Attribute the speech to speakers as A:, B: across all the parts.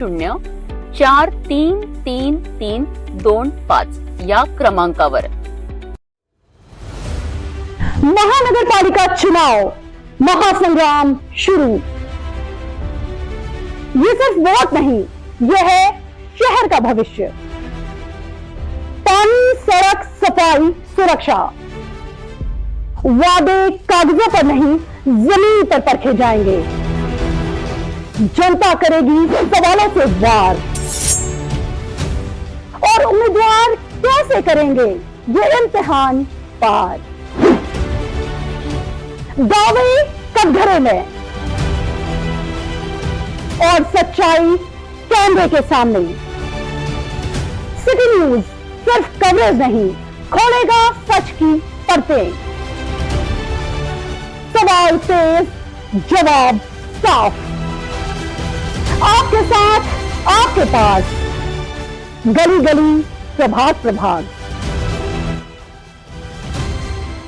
A: शून्य चार तीन तीन तीन दोन पाच या क्रमांकावर.
B: महानगर पालिका चुनाव, महासंग्राम शुरू. ये सिर्फ़ वोट नहीं ये है शहर का भविष्य. पानी, सड़क, सफ़ाई, सुरक्षा. वादे कागजों पर नहीं, ज़मीन पर परखे जाएँगे. जनता करेगी सवालों से वार। और उम्मीदवार कैसे करेंगे? ये इम्तिहान पार। दावे कटघरे में। और सच्चाई कैमरे के सामने। सिटी न्यूज़ सिर्फ़ कवरेज नहीं, खोलेगा सच की परतें। सवाल तेज, जवाब साफ़। आपके साथ, आपके पास। गली गली प्रभाग प्रभाग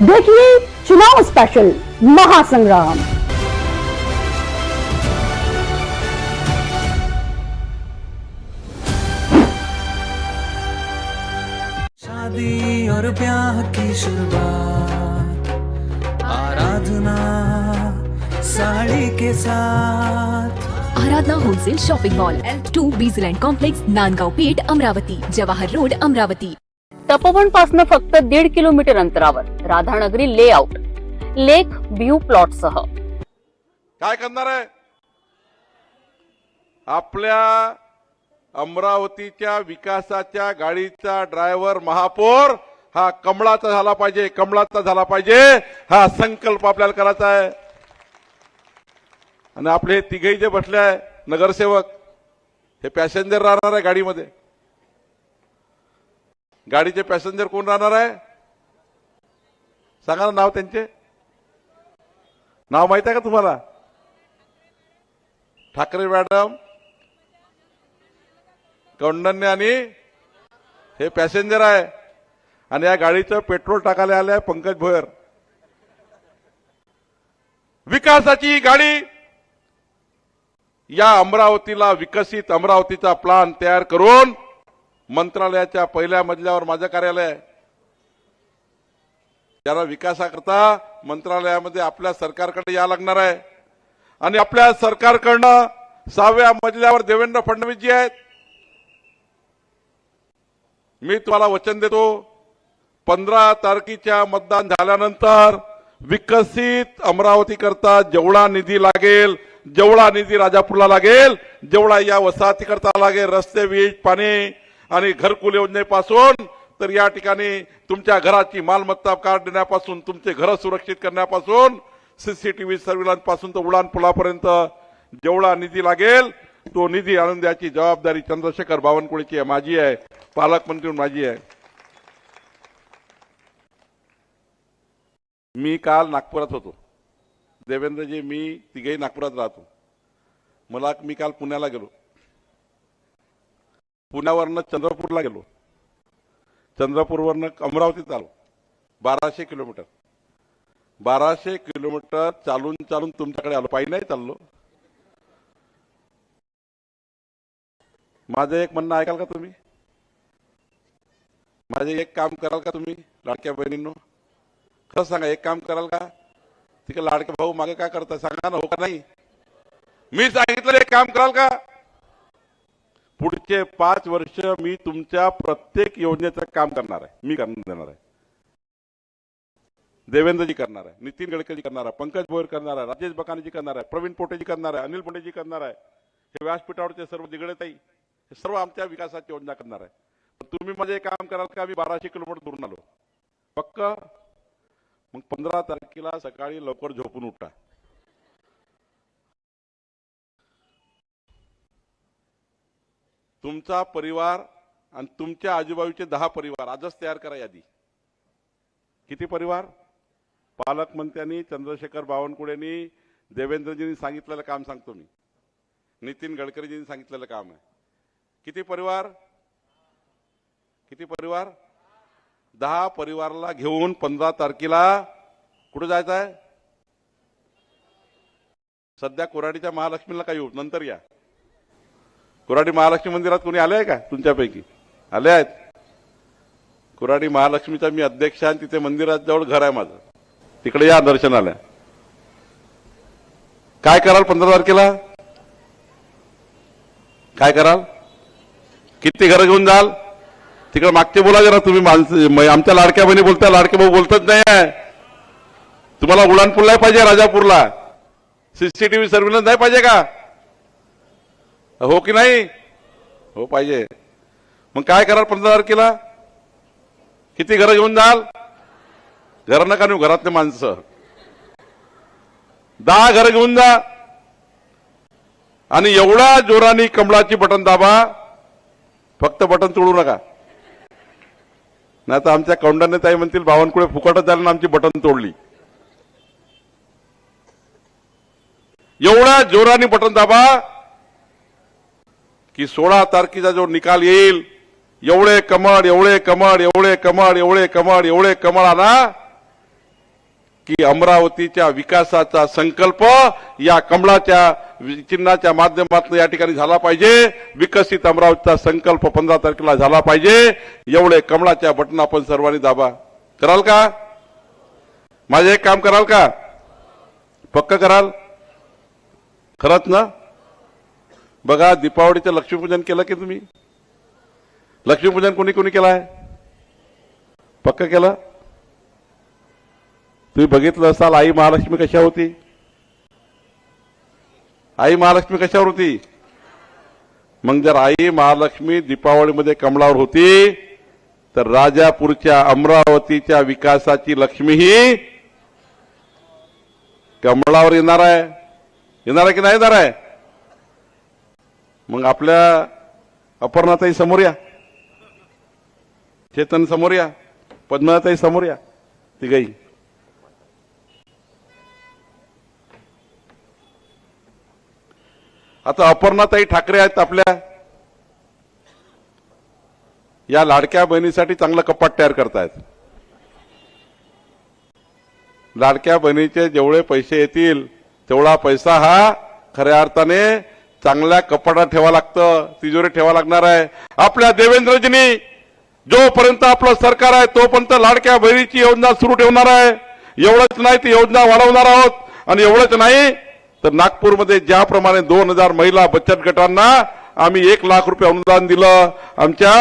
B: देखिए चुनाव स्पेशल महासंग्राम।
C: शादी और ब्याह की शुरुआत, आराधना साड़ी के साथ।
D: Aradhana wholesale shopping mall. L two Bijland complex Nandgaon Peth Amravati. Jawahar road Amravati.
A: तपोवनपासून फक्त दीड किलोमीटर अंतरावर Radhanagari layout. Lake view plot सह
E: काय करणार आहे? आपल्या अमरावतीच्या विकासाच्या गाडीचा ड्रायव्हर महापौर हा कमळाचा झाला पाहिजे कमळाचा झाला पाहिजे हा संकल्प आपल्याला करायचा आहे. आणि आपले हे तिघही जे बसले आहे नगरसेवक हे पॅसेंजर राहणार आहे गाडीमध्ये. गाडीचे पॅसेंजर कोण राहणार आहे? सांगा ना नाव त्यांचे. नाव माहीत आहे का तुम्हाला? ठाकरे मॅडम कौंडन्य आणि हे पॅसेंजर आहे. आणि या गाडीचं पेट्रोल टाकायला आलं आहे पंकज भोयर. विकासाची गाडी या अमरावतीला विकसित अमरावतीचा प्लान तयार करून मंत्रालयाच्या पहिल्या मजल्यावर माझं कार्यालय आहे. त्याला विकासाकरता मंत्रालयामध्ये आपल्या सरकारकडे या लागणार आहे. आणि आपल्या सरकारकडनं सहाव्या मजल्यावर देवेंद्र फडणवीसजी आहेत. मी तुम्हाला वचन देतो पंधरा तारखेच्या मतदान झाल्यानंतर विकसित अमरावती करता जेवढा निधी लागेल जेवढा निधी राजापूरला लागेल जेवढा या वसाहती करता लागेल रस्ते वीज पाणी आणि घरकुल योजनेपासून तर या ठिकाणी तुमच्या घराची मालमत्ता कार्ड देण्यापासून तुमचे घर सुरक्षित करण्यापासून सीसीटीव्ही सर्व्हिलन्सपासून तर उडान पुलापर्यंत जेवढा निधी लागेल तो निधी आणून द्यायची जबाबदारी चंद्रशेखर बावनकुळेची आहे माझी आहे पालकमंत्री माझी आहे. मी काल नागपुरात होतो. देवेंद्रजी मी तिघेही नागपुरात राहतो. मला मी काल पुण्याला गेलो. पुण्यावरनं चंद्रपूरला गेलो. चंद्रपूरवरनं अमरावतीत आलो. बाराशे किलोमीटर. बाराशे किलोमीटर चालून चालून तुमच्याकडे आलो. पायी नाही चाललो. माझं एक म्हणणं ऐकाल का तुम्ही? माझे एक काम कराल का तुम्ही लाडक्या बहिणींनो? खरं सांगा एक काम कराल का? तिकडे लाडके भाऊ मागे काय करताय सांगा ना हो का नाही? मी सांगितलं एक काम कराल का? पुढचे पाच वर्ष मी तुमच्या प्रत्येक योजनेचं काम करणार आहे. मी देणार आहे. देवेंद्रजी करणार आहे नितीन गडकरी करणार आहे पंकज भोयर करणार आहे राजेश बकानेजी करणार आहे प्रवीण पोटेजी करणार आहे अनिल पोटेजी करणार आहे. हे व्यासपीठावरचे सर्व दिगडताई हे सर्व आमच्या विकासाची योजना करणार आहे. पण तुम्ही माझे एक काम कराल का? मी बाराशे किलोमीटर दूरून आलो. पक्क मग पंधरा तारखेला सकाळी लवकर झोपून उठा. तुमचा परिवार आणि तुमच्या आजूबाजूचे दहा परिवार आजच तयार करा यादी. किती परिवार? पालकमंत्र्यांनी चंद्रशेखर बावनकुळेंनी देवेंद्रजींनी सांगितलेलं काम सांगतो मी. नितीन गडकरीजींनी सांगितलेलं काम आहे. किती परिवार? किती परिवार? दहा परिवाराला घेऊन पंधरा तारखेला कुठं जायचं आहे? सध्या कोराडीच्या महालक्ष्मीला काही येऊ नंतर या. कुराडी महालक्ष्मी मंदिरात कोणी आले आहे का? तुमच्यापैकी. आले आहेत. कुराडी महालक्ष्मीचा मी अध्यक्ष आहे तिथे मंदिरात जवळ घर आहे माझं. तिकडे या दर्शनाला. काय कराल पंधरा तारखेला? काय कराल? किती घरं घेऊन जाल? तिकडे मागचे बोला जरा तुम्ही माणसं आमच्या लाडक्या बहिणी बोलता लाडके भाऊ बोलतच नाही आहे. तुम्हाला उडानपूरला पाहिजे राजापूरला? सीसीटीव्ही सर्व्हिलन्स नाही पाहिजे का? हो की नाही? हो पाहिजे. मग काय कराल पंधरा तारखेला? किती घरं घेऊन जाल? घर नका नेऊ घरातले माणसं. दहा घरं घेऊन जा. आणि एवढ्या जोराने कमळाची बटन दाबा. फक्त बटन तोडू नका. नाही तर आमच्या कौंडाने ताई म्हणतील बावनकुळे फुकटच झालं आमची बटन तोडली. एवढ्या जोराने बटन दाबा की सोळा तारखेचा जो निकाल येईल एवढे कमळ एवढे कमळ एवढे कमळ एवढे कमळ एवढे कमळ आला की अमरावतीच्या विकासाचा संकल्प या कमळाच्या वि- चिन्हाच्या माध्यमातून या ठिकाणी झाला पाहिजे. विकसित अमरावतीचा संकल्प पंधरा तारखेला झाला पाहिजे. एवढे कमळाच्या बटन आपण सर्वांनी दाबा. कराल का? माझे एक काम कराल का? पक्क कराल? खरंच ना? बघा दीपावलीचं लक्ष्मीपूजन केलं की तुम्ही? लक्ष्मीपूजन कोणी कोणी केलं आहे पक्क केलं? तुम्ही बघितलं असाल आई महालक्ष्मी कशा होती? आई महालक्ष्मी कशावर होती? मग जर आई महालक्ष्मी दीपावळीमध्ये कमळावर होती तर राजापूरच्या अमरावतीच्या विकासाची लक्ष्मी ही कमळावर येणार आहे. येणार आहे की नाही येणार आहे? मग आपल्या अपर्णाताई समोर या. चेतन समोर या. पद्मनाताई समोर या. ती गई आता अपर्णाताई ठाकरे आहेत आपल्या. या लाडक्या बहिणीसाठी चांगला कपाट तयार करतायत. लाडक्या बहिणीचे जेवढे पैसे येतील तेवढा पैसा हा खऱ्या अर्थाने चांगल्या कपाटात ठेवा लागतं तिजोरी ठेवा लागणार आहे. आपल्या देवेंद्रजींनी जोपर्यंत आपलं सरकार आहे तोपर्यंत लाडक्या बहिणीची योजना सुरू ठेवणार आहे. एवढंच नाही ती योजना वाढवणार आहोत. आणि एवढंच नाही तर नागपूरमध्ये ज्याप्रमाणे दोन हजार महिला बचत गटांना आम्ही एक लाख रुपये अनुदान दिलं आमच्या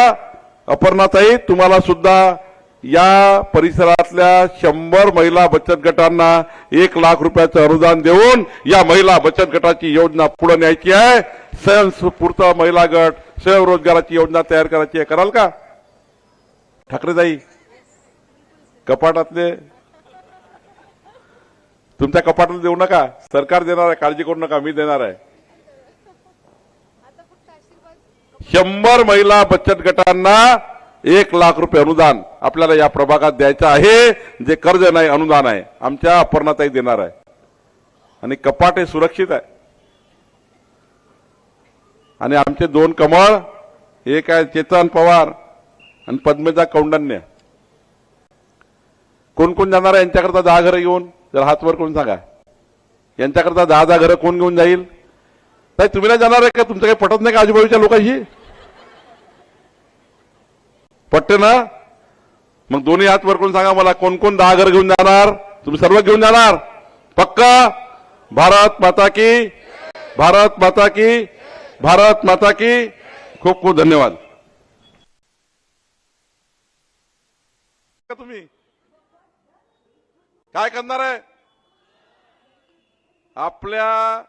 E: अपर्णाताई तुम्हाला सुद्धा या परिसरातल्या शंभर महिला बचत गटांना एक लाख रुपयाचं अनुदान देऊन या महिला बचत गटाची योजना पुढे न्यायची आहे. स्वयंस्फूर्त महिला गट स्वयंरोजगाराची योजना तयार करायची आहे. कराल का? ठाकरेताई कपाटातले तुमच्या कपाटाला देऊ नका. सरकार देणार आहे. काळजी करू नका. मी देणार आहे. शंभर महिला बचत गटांना एक लाख रुपये अनुदान आपल्याला या प्रभागात द्यायचं आहे. जे कर्ज नाही अनुदान आहे. आमच्या अपर्णाताई देणार आहे. आणि कपाट हे सुरक्षित आहे. आणि आमचे दोन कमळ एक आहे चेतन पवार आणि पद्मेजा कौंडन्य कोण कोण जाणार आहे? यांच्याकरता दहा घरं घेऊन. जर हातवर कोण सांगा. यांच्याकरता दहा दहा घरं कोण घेऊन जाईल? ताई तुम्ही नाही जाणार आहे का? तुमचं काही पटत नाही का आजूबाजूच्या लोकांशी? पटते ना? मग दोन्ही हात वर करून सांगा मला कोण कोण दहा घर घेऊन जाणार? तुम्ही सर्व घेऊन जाणार. पक्का? भारत माता की भारत माता की भारत माता की. खूप खूप धन्यवाद. का तुम्ही? काय करणार आहे? आपल्या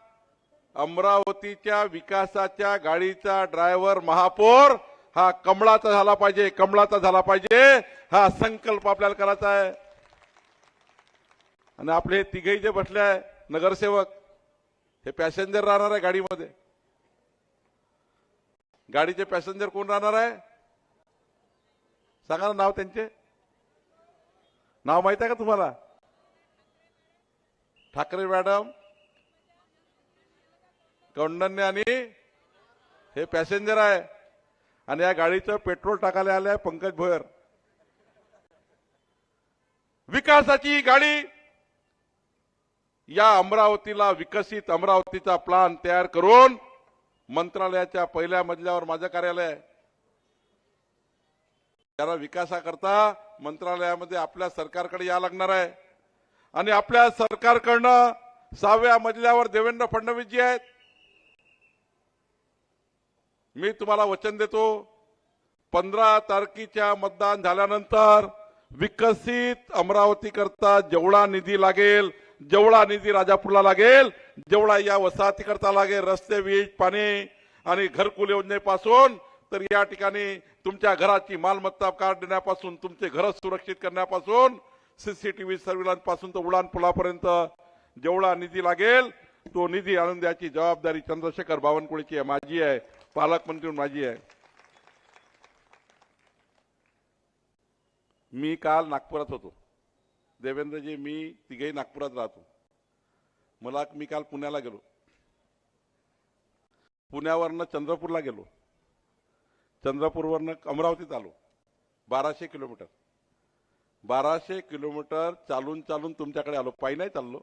E: अमरावतीच्या विकासाच्या गाडीचा ड्रायव्हर महापौर हा कमळाचा झाला पाहिजे कमळाचा झाला पाहिजे हा संकल्प आपल्याला करायचा आहे. आणि आपले हे तिघही जे बसले आहे नगरसेवक हे पॅसेंजर राहणार आहे गाडीमध्ये. गाडीचे पॅसेंजर कोण राहणार आहे? सांगा ना नाव त्यांचे. नाव माहीत आहे का तुम्हाला? ठाकरे मॅडम कौंडन्य आणि हे पॅसेंजर आहे आणि या गाडीचं पेट्रोल टाकायला आलंय पंकज भोयर. विकासाची गाडी या अमरावतीला विकसित अमरावतीचा प्लान तयार करून मंत्रालयाच्या पहिल्या मजल्यावर माझं कार्यालय आहे. त्याला विकासाकरता मंत्रालयामध्ये आपल्या सरकारकडे या लागणार आहे. आणि आपल्या सरकारकडनं सहाव्या मजल्यावर देवेंद्र फडणवीस जी आहेत. मी तुम्हाला वचन देतो पंधरा तारखेच्या मतदान झाल्यानंतर विकसित अमरावती करता जेवढा निधी लागेल जेवढा निधी राजापूरला लागेल जेवढा या वसाहती करता लागेल रस्ते वीज पाणी आणि घरकुल योजनेपासून तर या ठिकाणी तुमच्या घराची मालमत्ता कार्ड देण्यापासून तुमचे घर सुरक्षित करण्यापासून सीसीटीव्ही सर्व्हिलन्सपासून तर उडान पुलापर्यंत जेवढा निधी लागेल तो निधी आणून द्यायची जबाबदारी चंद्रशेखर बावनकुळेची आहे माझी आहे पालकमंत्री माझी आहे. मी काल नागपुरात होतो. देवेंद्रजी मी तिघेही नागपुरात राहतो. मला मी काल पुण्याला गेलो. पुण्यावरनं चंद्रपूरला गेलो. चंद्रपूरवरनं अमरावतीत आलो. बाराशे किलोमीटर. बाराशे किलोमीटर चालून चालून तुमच्याकडे आलो. पायी नाही चाललो.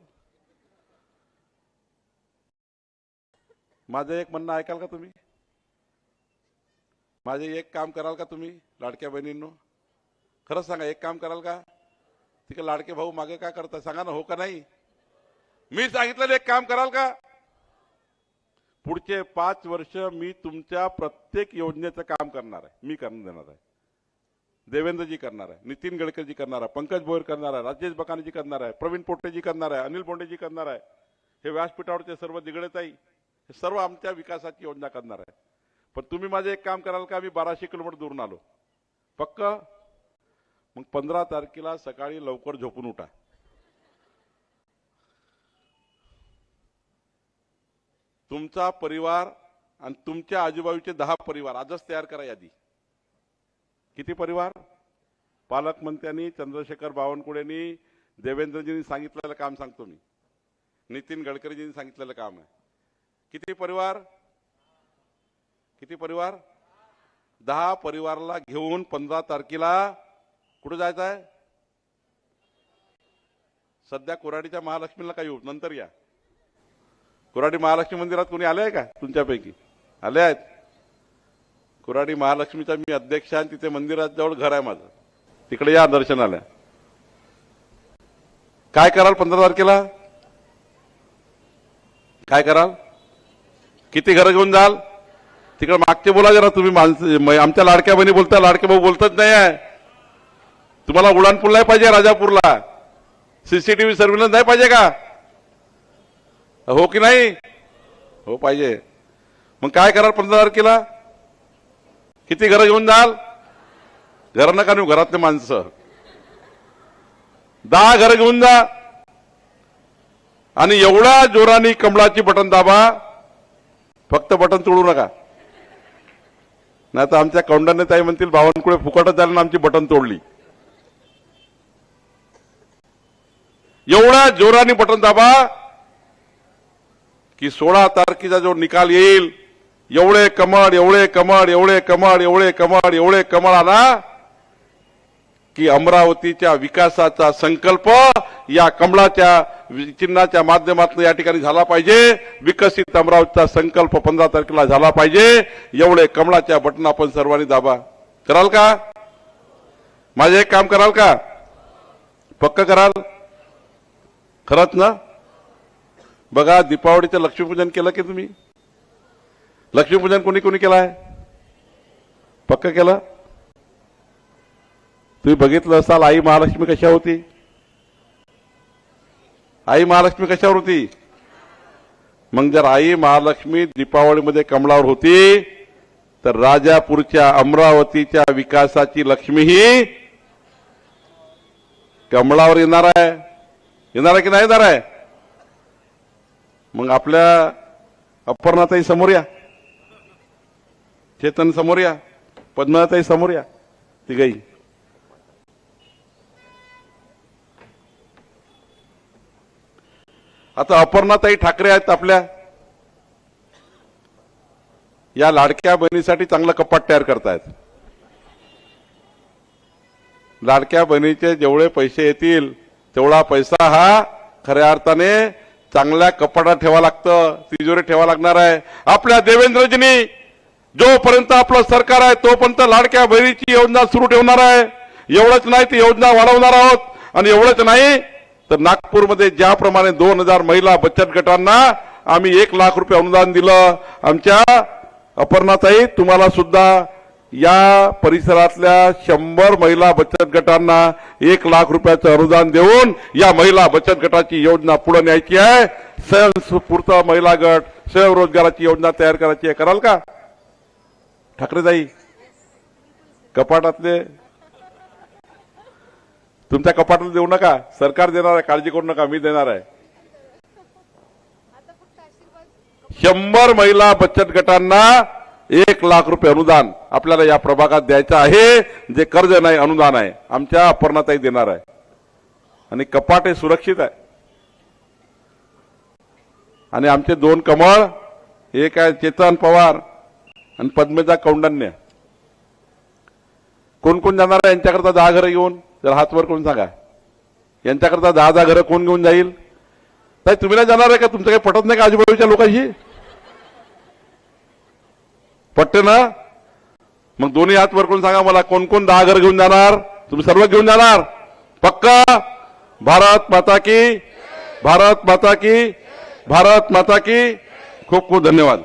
E: माझं एक म्हणणं ऐकाल का तुम्ही? माझे एक काम कराल का तुम्ही लाडक्या बहिणींनो? खरंच सांगा एक काम कराल का? तिकडे लाडके भाऊ मागे काय करता? सांगा ना हो का नाही? मी सांगितलेलं एक काम कराल का? पुढचे पाच वर्ष मी तुमच्या प्रत्येक योजनेचं काम करणार आहे. मी करून देणार आहे. देवेंद्रजी करणार आहे नितीन गडकरीजी करणार आहे पंकज भोयर करणार आहे राजेश बकानेजी करणार आहे प्रवीण पोटेजी करणार आहे अनिल बोंडेजी करणार आहे. हे व्यासपीठावरचे सर्व दिगडेताई हे सर्व आमच्या विकासाची योजना करणार आहे. पण तुम्ही माझे एक काम कराल का? मी बाराशे किलोमीटर दूरून आलो. पक्क? मग पंधरा तारखेला सकाळी लवकर झोपून उठा. तुमचा परिवार आणि तुमच्या आजूबाजूचे दहा परिवार आजच तयार करा यादी. किती परिवार? पालकमंत्र्यांनी चंद्रशेखर बावनकुळेंनी देवेंद्रजींनी सांगितलेलं काम सांगतो मी. नितीन गडकरीजींनी सांगितलेलं काम आहे. किती परिवार? किती परिवार? दहा परिवाराला घेऊन पंधरा तारखेला कुठं जायचं आहे? सध्या कोराडीच्या महालक्ष्मीला काय येऊ नंतर या. कोराडी महालक्ष्मी मंदिरात कोणी आले आहे का तुमच्यापैकी? आले आहेत? कुराडी महालक्ष्मीचा मी अध्यक्ष आहे आणि तिथे मंदिरात जवळ घर आहे माझं. तिकडे या दर्शनाला. काय कराल पंधरा तारखेला? काय कराल? किती घरं घेऊन जाल? तिकडे मागचे बोला जरा तुम्ही माणसं आमच्या लाडक्या बहिणी बोलता लाडके भाऊ बोलतच नाही आहे. तुम्हाला उडाणपूल नाही पाहिजे राजापूरला. सीसीटीव्ही सर्व्हिलन्स नाही पाहिजे का? हो की नाही? हो पाहिजे. मग काय कराल पंधरा तारखेला? किती घरं घेऊन जाल? घर नका नेऊ घरातले माणसं. दहा घरं घेऊन जा. आणि एवढ्या जोराने कमळाची बटन दाबा. फक्त बटन तोडू नका. नाही तर आमच्या कौंडाने ताई म्हणतील बावनकुळे फुकटच झालं आमची बटन तोडली. एवढ्या जोराने बटन दाबा की सोळा तारखेचा जो निकाल येईल एवढे कमळ एवढे कमळ एवढे कमळ एवढे कमळ एवढे कमळ आला की अमरावतीच्या विकासाचा संकल्प या कमळाच्या वि- चिन्हाच्या माध्यमातून या ठिकाणी झाला पाहिजे. विकसित अमरावतीचा संकल्प पंधरा तारखेला झाला पाहिजे. एवढे कमळाच्या बटन आपण सर्वांनी दाबा. कराल का? माझे एक काम कराल का? पक्क कराल? खरंच ना? बघा दीपावलीचं लक्ष्मीपूजन केलं की तुम्ही? लक्ष्मीपूजन कोणी कोणी केलं आहे पक्क केलं? तुम्ही बघितलं असाल आई महालक्ष्मी कशा होती? आई महालक्ष्मी कशावर होती? मग जर आई महालक्ष्मी दीपावळीमध्ये कमळावर होती तर राजापूरच्या अमरावतीच्या विकासाची लक्ष्मी ही कमळावर येणार आहे. येणार आहे की नाही येणार आहे? मग आपल्या अपर्णाताई समोर या. चेतन समोर या. पद्मनाथाई समोर या. तिघही. आता अपर्णाताई ठाकरे आहेत आपल्या. या लाडक्या बहिणीसाठी चांगलं कपाट तयार करतायत. लाडक्या बहिणीचे जेवढे पैसे येतील तेवढा पैसा हा खऱ्या अर्थाने चांगल्या कपाटात ठेवा लागतं तिजोरी ठेवा लागणार आहे. आपल्या देवेंद्रजींनी जोपर्यंत आपलं सरकार आहे तोपर्यंत लाडक्या बहिणीची योजना सुरू ठेवणार आहे. एवढंच नाही ती योजना वाढवणार आहोत. आणि एवढंच नाही तर नागपूरमध्ये ज्याप्रमाणे दोन हजार महिला बचत गटांना आम्ही एक लाख रुपये अनुदान दिलं आमच्या अपर्णाताई तुम्हाला सुद्धा या परिसरातल्या शंभर महिला बचत गटांना एक लाख रुपयाचं अनुदान देऊन या महिला बचत गटाची योजना पुढे न्यायची आहे. स्वयंस्फूर्त महिला गट स्वयंरोजगाराची योजना तयार करायची आहे. कराल का? ठाकरेताई कपाटातले तुमच्या कपाटाला देऊ नका. सरकार देणार आहे काळजी करू नका मी देणार आहे. शंभर महिला बचत गटांना एक लाख रुपये अनुदान आपल्याला या प्रभागात द्यायचं आहे. जे कर्ज नाही अनुदान आहे. आमच्या अपर्णाताई देणार आहे. आणि कपाट हे सुरक्षित आहे. आणि आमचे दोन कमळ एक आहे चेतन पवार आणि पद्मेचा कौंडन्य कोण कोण जाणार आहे यांच्याकरता दहा घरं घेऊन? जर हातवर कोण सांगा. यांच्याकरता दहा दहा घरं कोण घेऊन जाईल? ताई तुम्ही नाही जाणार आहे का? तुमचं काही पटत नाही का आजूबाजूच्या लोकांशी? पटते ना? मग दोन्ही हात वर करून सांगा मला कोण कोण दहा घर घेऊन जाणार? तुम्ही सर्व घेऊन जाणार. पक्का? भारत माता की भारत माता की भारत माता की. खूप खूप धन्यवाद.